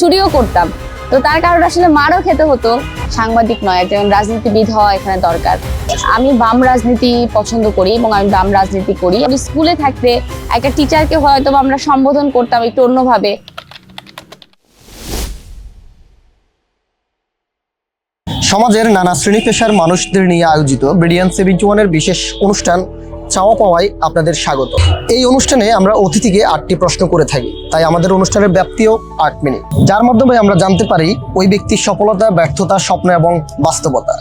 চুরিও করতাম। তো তার কারণে আসলে মারও খেতে হতো। সাংবাদিক নয়, একজন রাজনীতিবিদ হওয়া এখানে দরকার। আমি বাম রাজনীতি পছন্দ করি এবং আমি বাম রাজনীতি করি। আমি স্কুলে থাকতে একটা টিচারকে হয়তো আমরা সম্বোধন করতাম একটু অন্যভাবে। সমাজের নানা শ্রেণি পেশার মানুষদের নিয়ে আয়োজিত সেভেন্টি ওয়ানের বিশেষ অনুষ্ঠান চাওয়া পাওয়ায় আপনাদের স্বাগত। এই অনুষ্ঠানে আমরা অতিথিকে আটটি প্রশ্ন করে থাকি। তাই আমাদের অনুষ্ঠানের ব্যাপ্তিও আট মিনিট। যার মাধ্যমে আমরা জানতে পারি ওই ব্যক্তির সফলতা ব্যর্থতা স্বপ্ন এবং বাস্তবতা।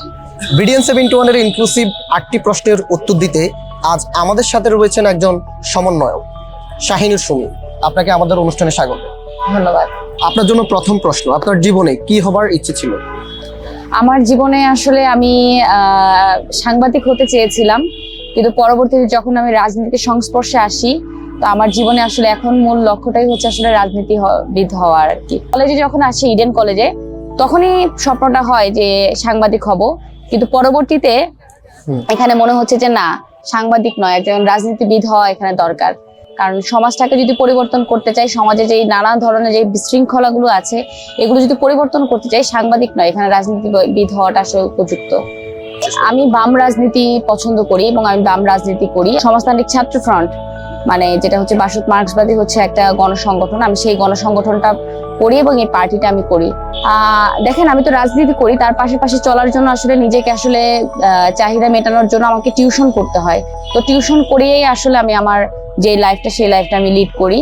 ব্রিলিয়ান সেভেন্টি ওয়ানের ইনক্লুসিভ আটটি প্রশ্নের উত্তর দিতে আজ আমাদের সাথে রয়েছেন একজন সমন্বয়ক শাহিনুর সুমি। আপনাকে আমাদের অনুষ্ঠানে স্বাগত। ধন্যবাদ। আপনার জন্য প্রথম প্রশ্ন আপনার জীবনে কি হবার ইচ্ছে ছিল? আমার জীবনে আসলে আমি সাংবাদিক হতে চেয়েছিলাম। কিন্তু পরবর্তীতে যখন আমি রাজনীতির সংস্পর্শে আসি তো আমার জীবনে আসলে এখন মূল লক্ষ্যটাই হচ্ছে আসলে রাজনীতিবিদ হওয়ার আর কি। কলেজে যখন আসি ইডেন কলেজে তখনই স্বপ্নটা হয় যে সাংবাদিক হব। কিন্তু পরবর্তীতে এখানে মনে হচ্ছে যে না সাংবাদিক নয় একজন রাজনীতিবিদ হওয়া এখানে দরকার। কারণ সমাজটাকে যদি পরিবর্তন করতে চাই সমাজে যে নানা ধরনের যে বিশৃঙ্খলাগুলো আছে এগুলো যদি পরিবর্তন করতে চাই সাংবাদিক নয় এখানে রাজনীতিবিদ হওয়াটা আসলে উপযুক্ত। আমি বাম রাজনীতি পছন্দ করি এবং আমি বাম রাজনীতি করি। সমাজতান্ত্রিক ছাত্র ফ্রন্ট মানে যেটা হচ্ছে বাসদ মার্ক্সবাদী হচ্ছে একটা গণসংগঠন। আমি সেই গণসংগঠনটা করি এবং এই পার্টিটা আমি করি। দেখেন, আমি তো রাজনীতি করি, তার পাশাপাশি চলার জন্য আসলে নিজেকে আসলে চাহিদা মেটানোর জন্য আমাকে টিউশন করতে হয়। তো টিউশন করিয়েই আসলে আমি আমার যে লাইফটা সেই লাইফটা আমি লিড করি।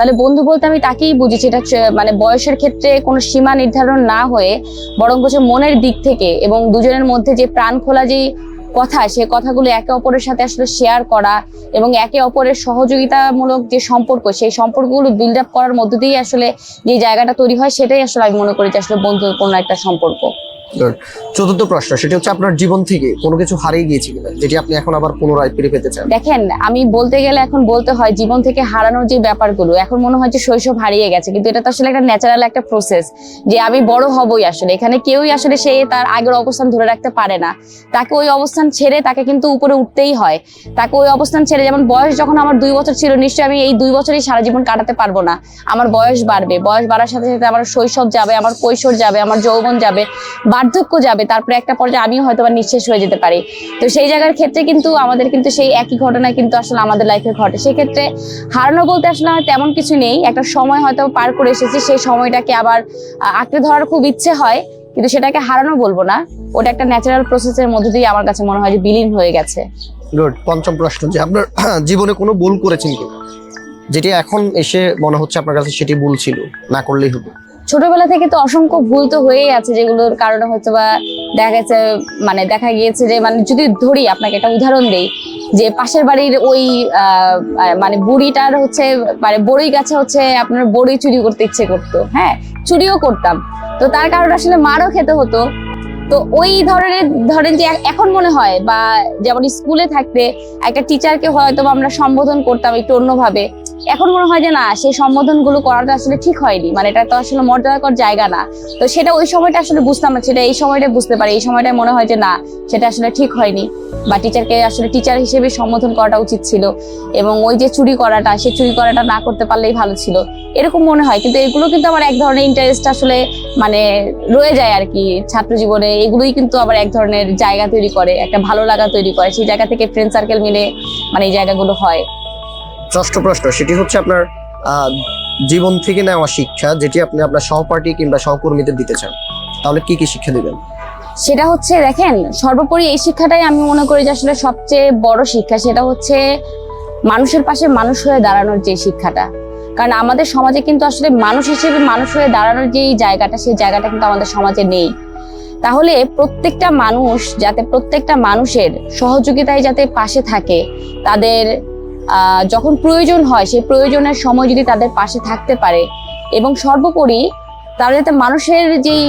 তাহলে বন্ধু বলতে আমি তাকেই বুঝি হচ্ছে মানে বয়সের ক্ষেত্রে কোনো সীমা নির্ধারণ না হয়ে বরং হচ্ছে মনের দিক থেকে এবং দুজনের মধ্যে যে প্রাণ খোলা যে কথা, সে কথাগুলো একে অপরের সাথে আসলে শেয়ার করা এবং একে অপরের সহযোগিতামূলক যে সম্পর্ক, সেই সম্পর্কগুলো বিল্ড আপ করার মধ্য দিয়েই আসলে যে জায়গাটা তৈরি হয়, সেটাই আসলে আমি মনে করি যে আসলে বন্ধুত্বপূর্ণ একটা সম্পর্ক। চতুর্থ প্রশ্ন, সেটি হচ্ছে আপনার জীবন থেকে কোনো কিছু হারিয়ে কিনা, যেটি আপনি এখন আবার পুনরায় ফিরে পেতে চান? দেখেন, আমি বলতে গেলে এখন বলতে হয় জীবন থেকে হারানোর যে ব্যাপারগুলো, এখন মনে হয় যে শৈশব হারিয়ে গেছে, কিন্তু এটা তো আসলে একটা ন্যাচারাল একটা প্রসেস যে আমি বড় হবই আসলে, এখানে কেউই আসলে সে তার আগের অবস্থান ধরে রাখতে পারে না। তাকে ওই অবস্থান ছেড়ে তাকে কিন্তু উপরে উঠতেই হয়। তাকে ওই অবস্থান ছেড়ে, যেমন বয়স যখন আমার দুই বছর ছিল, নিশ্চয়ই আমি এই দুই বছরই সারা জীবন কাটাতে পারব না। আমার বয়স বাড়বে, বয়স বাড়ার সাথে সাথে আমার শৈশব যাবে, আমার কৈশোর যাবে, আমার যৌবন যাবে বার্ধক্য যাবে, তারপরে একটা পর্যায়ে আমিও হয়তো বা নিঃশেষ হয়ে যেতে পারি। তো সেই জায়গার ক্ষেত্রে কিন্তু আমাদের কিন্তু সেই একই ঘটনা কিন্তু আসলে আমাদের লাইফে ঘটে। সেক্ষেত্রে হারানো বলতে আসলে তেমন কিছু নেই। একটা সময় হয়তো পার করে এসেছি, সেই সময়টাকে আবার আঁকড়ে ধরার খুব ইচ্ছে হয়, কিন্তু সেটাকে হারানো বলব না। ওটা একটা ন্যাচারাল প্রসেসের মধ্য দিয়ে আমার কাছে মনে হয় যে বিলীন হয়ে গেছে। গুড পঞ্চম প্রশ্ন যে আপনার জীবনে কোনো ভুল করেছেন কিনা? যেটি এখন এসে মনে হচ্ছে আপনার কাছে সেটি ভুল ছিল, না করলেই হবে। ছোটবেলা থেকে তো অসংখ্য ভুল তো হয়েই আছে যেগুলোর কারণে হয়তো বা দেখা গেছে মানে দেখা গিয়েছে যে মানে যদি ধরি আপনাকে একটা উদাহরণ দেই, যে পাশের বাড়ির ওই মানে বুড়িটার হচ্ছে মানে বড়ই গাছে হচ্ছে আপনার বড়ই চুরি করতে ইচ্ছে করতো হ্যাঁ চুরিও করতাম। তো তার কারণে আসলে মারও খেতে হতো। তো ওই ধরনের, ধরেন যে এখন মনে হয় বা যেমন স্কুলে থাকতে একটা টিচারকে হয়তো আমরা সম্বোধন করতাম একটু অন্যভাবে। এখন মনে হয় যে না, সেই সম্বোধনগুলো করাটা আসলে ঠিক হয়নি। মানে এটা তো আসলে মর্যাদাকর জায়গা না। তো সেটা ওই সময়টা আসলে বুঝতাম না, সেটা এই সময়টা বুঝতে পারি। এই সময়টা মনে হয় যে না, সেটা আসলে ঠিক হয়নি। বা টিচারকে আসলে টিচার হিসেবে সম্বোধন করাটা উচিত ছিল। এবং ওই যে চুরি করাটা সে চুরি করাটা না করতে পারলেই ভালো ছিল। এরকম মনে হয়। কিন্তু এগুলো কিন্তু আমার এক ধরনের ইন্টারেস্ট আসলে মানে রয়ে যায় আর কি ছাত্র জীবনে এগুলোই কিন্তু আবার এক ধরনের জায়গা তৈরি করে, একটা ভালো লাগা তৈরি করে। সেই জায়গা থেকে ফ্রেন্ড সার্কেল মিলে মানে এই জায়গাগুলো হয়। ষষ্ঠ প্রশ্ন, সেটি হচ্ছে আপনার জীবন থেকে নেওয়া শিক্ষা যেটি আপনি আপনার সহপাঠী কিংবা সহকর্মীদের দিতে চান। তাহলে কি কি শিক্ষা দিবেন? সেটা হচ্ছে, দেখেন, সর্বোপরি এই শিক্ষাটাই আমি মনে করি যে আসলে সবচেয়ে বড় শিক্ষা, সেটা হচ্ছে মানুষের পাশে মানুষ হয়ে দাঁড়ানোর যে শিক্ষাটা। কারণ আমাদের সমাজে কিন্তু আসলে মানুষ হিসেবে মানুষ হয়ে দাঁড়ানোর যে জায়গাটা, সেই জায়গাটা কিন্তু আমাদের সমাজে নেই। তাহলে প্রত্যেকটা মানুষ যাতে প্রত্যেকটা মানুষের সহযোগিতায় যাতে পাশে থাকে, তাদের যখন প্রয়োজন হয়, সেই প্রয়োজনের সময় যদি তাদের পাশে থাকতে পারে এবং সর্বোপরি তারা যাতে মানুষের যেই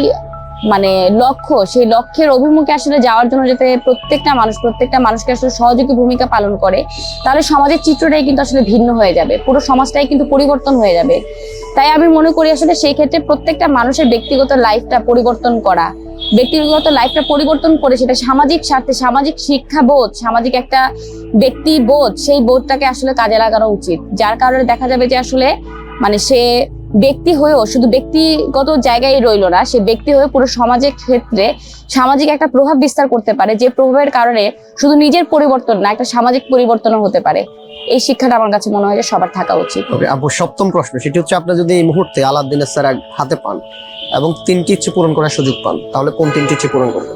মানে লক্ষ্য, সেই লক্ষ্যের অভিমুখে আসলে যাওয়ার জন্য যাতে প্রত্যেকটা মানুষ, প্রত্যেকটা মানুষকে আসলে সহযোগী ভূমিকা পালন করে, তাহলে সমাজের চিত্রটাই কিন্তু আসলে ভিন্ন হয়ে যাবে। পুরো সমাজটাই কিন্তু পরিবর্তন হয়ে যাবে। তাই আমি মনে করি আসলে সেই ক্ষেত্রে প্রত্যেকটা মানুষের ব্যক্তিগত লাইফটা পরিবর্তন করা ব্যক্তিগত লাইফটা পরিবর্তন করে সেটা সামাজিক স্বার্থে, সামাজিক শিক্ষা বোধ সামাজিক একটা ব্যক্তি বোধ সেই বোধটাকে আসলে কাজে লাগানো উচিত। যার কারণে দেখা যাবে যে আসলে মানে সে ব্যক্তি হয়েও, শুধু ব্যক্তিগত জায়গায় রইল না, সে ব্যক্তি হয়ে পুরো সমাজের ক্ষেত্রে সামাজিক একটা প্রভাব বিস্তার করতে পারে, যে প্রভাবের কারণে শুধু নিজের পরিবর্তন না, একটা সামাজিক পরিবর্তনও হতে পারে। এই শিক্ষাটা আমার কাছে মনে হয় যে সবার থাকা উচিত। সপ্তম প্রশ্ন, সেটি হচ্ছে আপনি যদি এই মুহূর্তে আলাদিনের স্যার হাতে পান এবং তিনটি ইচ্ছে পূরণ করার সুযোগ পান। তাহলে কোন তিনটি ইচ্ছে পূরণ করবেন?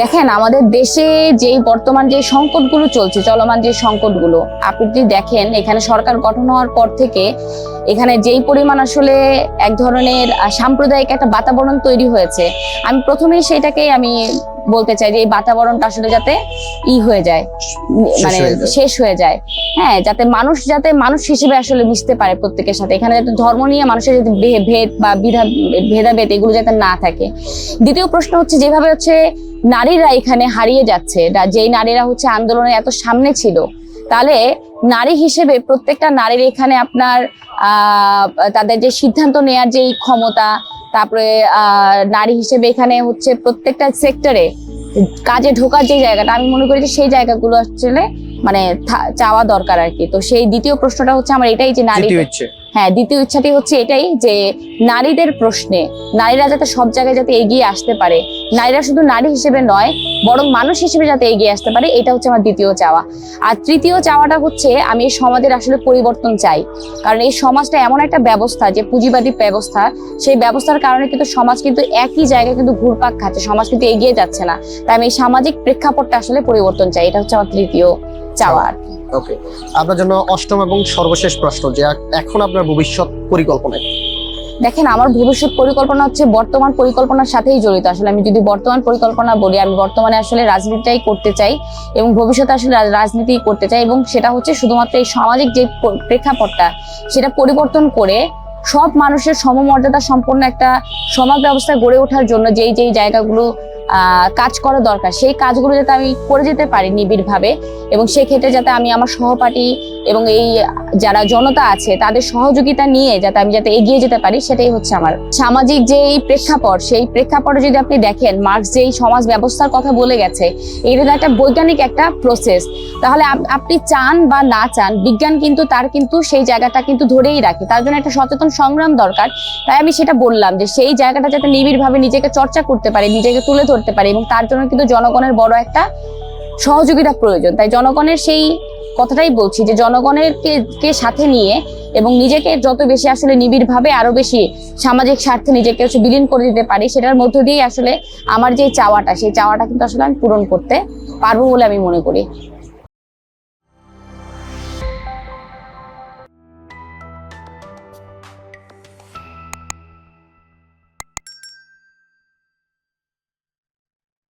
দেখেন, আমাদের দেশে যেই বর্তমান যে সংকটগুলো চলছে, চলমান যে সংকটগুলো, আপনি যদি দেখেন, এখানে সরকার গঠন হওয়ার পর থেকে এখানে যেই পরিমাণ আসলে এক ধরনের সাম্প্রদায়িক একটা বাতাবরণ তৈরি হয়েছে, আমি প্রথমেই সেটাকে আমি বলতে চাই যে এই বাতাবরণটা আসলে যাতে ই হয়ে যায় মানে শেষ হয়ে যায়। হ্যাঁ যাতে মানুষ যাতে মানুষ হিসেবে আসলে মিশতে পারে প্রত্যেকের সাথে। এখানে যাতে ধর্ম নিয়ে মানুষের যাতে ভেদ বা বিধা ভেদাভেদ এগুলো যাতে না থাকে। দ্বিতীয় প্রশ্ন হচ্ছে যেভাবে হচ্ছে নারীরা এখানে হারিয়ে যাচ্ছে যা- যেই নারীরা হচ্ছে আন্দোলনে এত সামনে ছিল তাহলে নারী হিসেবে প্রত্যেকটা নারীর এখানে আপনার আহ, তাদের যে সিদ্ধান্ত নেয়ার যে ক্ষমতা তারপরে নারী হিসেবে এখানে হচ্ছে প্রত্যেকটা সেক্টরে কাজে ঢোকার যে জায়গাটা আমি মনে করি যে সেই জায়গাগুলো আসলে মানে চাওয়া দরকার আর কি তো সেই দ্বিতীয় প্রশ্নটা হচ্ছে আমার এটাই যে নারী হ্যাঁ দ্বিতীয় ইচ্ছাটি হচ্ছে এটাই যে নারীদের প্রশ্নে নারীরা যাতে সব জায়গায় যাতে এগিয়ে আসতে পারে নারীরা শুধু নারী হিসেবে নয় বরং মানুষ হিসেবে যাতে এগিয়ে আসতে পারে, এটা হচ্ছে আমার দ্বিতীয় চাওয়া আর তৃতীয় চাওয়াটা হচ্ছে, আমি এই সমাজের আসলে পরিবর্তন চাই কারণ এই সমাজটা এমন একটা ব্যবস্থা, যে পুঁজিবাদী ব্যবস্থা, সেই ব্যবস্থার কারণে কিন্তু সমাজ কিন্তু একই জায়গায় কিন্তু ঘুরপাক খাচ্ছে, সমাজ কিন্তু এগিয়ে যাচ্ছে না তাই আমি এই সামাজিক প্রেক্ষাপটটা আসলে পরিবর্তন চাই, এটা হচ্ছে আমার তৃতীয় চাওয়া আর কি। ওকে আপনার জন্য অষ্টম এবং সর্বশেষ প্রশ্ন, যে এখন আপনার ভবিষ্যৎ পরিকল্পনা? দেখেন, আমার ভবিষ্যৎ পরিকল্পনা হচ্ছে বর্তমান পরিকল্পনার সাথেই জড়িত। আসলে আমি যদি বর্তমান পরিকল্পনা বলি, আমি বর্তমানে আসলে রাজনীতিটাই করতে চাই এবং ভবিষ্যতে আসলে রাজ- রাজনীতি করতে চাই এবং সেটা হচ্ছে শুধুমাত্র এই সামাজিক যে প্রেক্ষাপটটা, সেটা পরিবর্তন করে সব মানুষের সমমর্যাদা সম্পন্ন একটা সমাজ ব্যবস্থা গড়ে ওঠার জন্য যেই যেই জায়গাগুলো কাজ করা দরকার, সেই কাজগুলো যাতে আমি করে যেতে পারি নিবিড়ভাবে এবং সেক্ষেত্রে যাতে আমি আমার সহপাঠী এবং এই যারা জনতা আছে, তাদের সহযোগিতা নিয়ে যাতে আমি যাতে এগিয়ে যেতে পারি, সেটাই হচ্ছে আমার। সামাজিক যে এই প্রেক্ষাপট, সেই প্রেক্ষাপটে যদি আপনি দেখেন, মার্কস যেই সমাজ ব্যবস্থার কথা বলে গেছে, এটা একটা বৈজ্ঞানিক একটা প্রসেস তাহলে আপনি চান বা না চান, বিজ্ঞান কিন্তু তার কিন্তু সেই জায়গাটা কিন্তু ধরেই রাখে। তার জন্য একটা সচেতন সংগ্রাম দরকার। তাই আমি সেটা বললাম যে, সেই জায়গাটা যাতে নিবিড়ভাবে নিজেকে চর্চা করতে পারে, নিজেকে তুলে ধরতে পারে এবং তার জন্য কিন্তু জনগণের বড় একটা সহযোগিতা প্রয়োজন। তাই জনগণের সেই কথাটাই বলছি যে জনগণের কে সাথে নিয়ে এবং নিজেকে যত বেশি আসলে নিবিড়ভাবে আরও বেশি সামাজিক স্বার্থে নিজেকে বিলীন করে দিতে পারি, সেটার মধ্য দিয়েই আসলে আমার যে চাওয়াটা, সেই চাওয়াটা কিন্তু আসলে আমি পূরণ করতে পারব বলে আমি মনে করি।